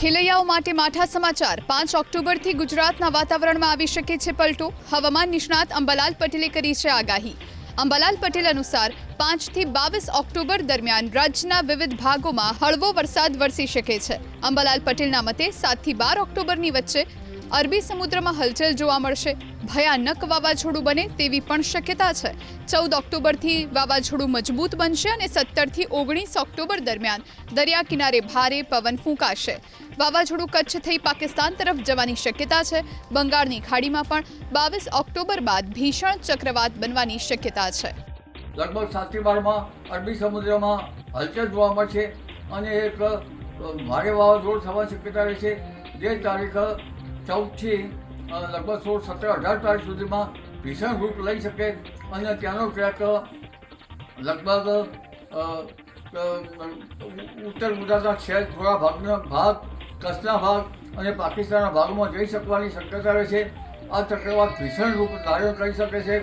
ખેલૈયાઓ માટે માઠા સમાચાર. પાંચ ઓક્ટોબરથી ગુજરાતના વાતાવરણમાં આવી શકે છે પલટો. હવામાન નિષ્ણાત અંબાલાલ પટેલે કરી છે આગાહી. અંબાલાલ પટેલ અનુસાર પાંચથી બાવીસ ઓક્ટોબર દરમિયાન રાજ્યના વિવિધ ભાગોમાં હળવો વરસાદ વરસી શકે છે. અંબાલાલ પટેલના મતે સાતથી બાર ઓક્ટોબરની વચ્ચે અરબી સમુદ્રમાં હલચલ જોવા મળશે. ભયાનક વાવાઝોડું બને તેવી પણ શક્યતા છે. ચૌદ ઓક્ટોબરથી વાવાઝોડું મજબૂત બનશે અને સત્તરથી ઓગણીસ ઓક્ટોબર દરમિયાન દરિયા કિનારે ભારે પવન ફૂંકાશે. વાવાઝોડું કચ્છ થઈ પાકિસ્તાન તરફ જવાની શક્યતા છે. બંગાળની ખાડીમાં પણ બાવીસ ઓક્ટોબર બાદ ભીષણ ચક્રવાત બનવાની શક્યતા છે. લગભગ સાતથી અરબી સમુદ્રમાં હલચલ જોવા મળશે અને એક ભારે વાવાઝોડું થવાની શક્યતા રહેશે. જે તારીખ ચૌદથી લગભગ સોળ સત્તર અઢાર તારીખ સુધીમાં ભીષણ રૂપ લઈ શકે અને ત્યાંનો ટ્રેક લગભગ ઉત્તર ગુજરાતના છે થોડા ભાગનો ભાગ, કચ્છના ભાગ અને પાકિસ્તાનના ભાગમાં જઈ શકવાની શક્યતા રહે છે. આ ચક્રવાત ભીષણ રૂપ ધારણ કરી શકે છે.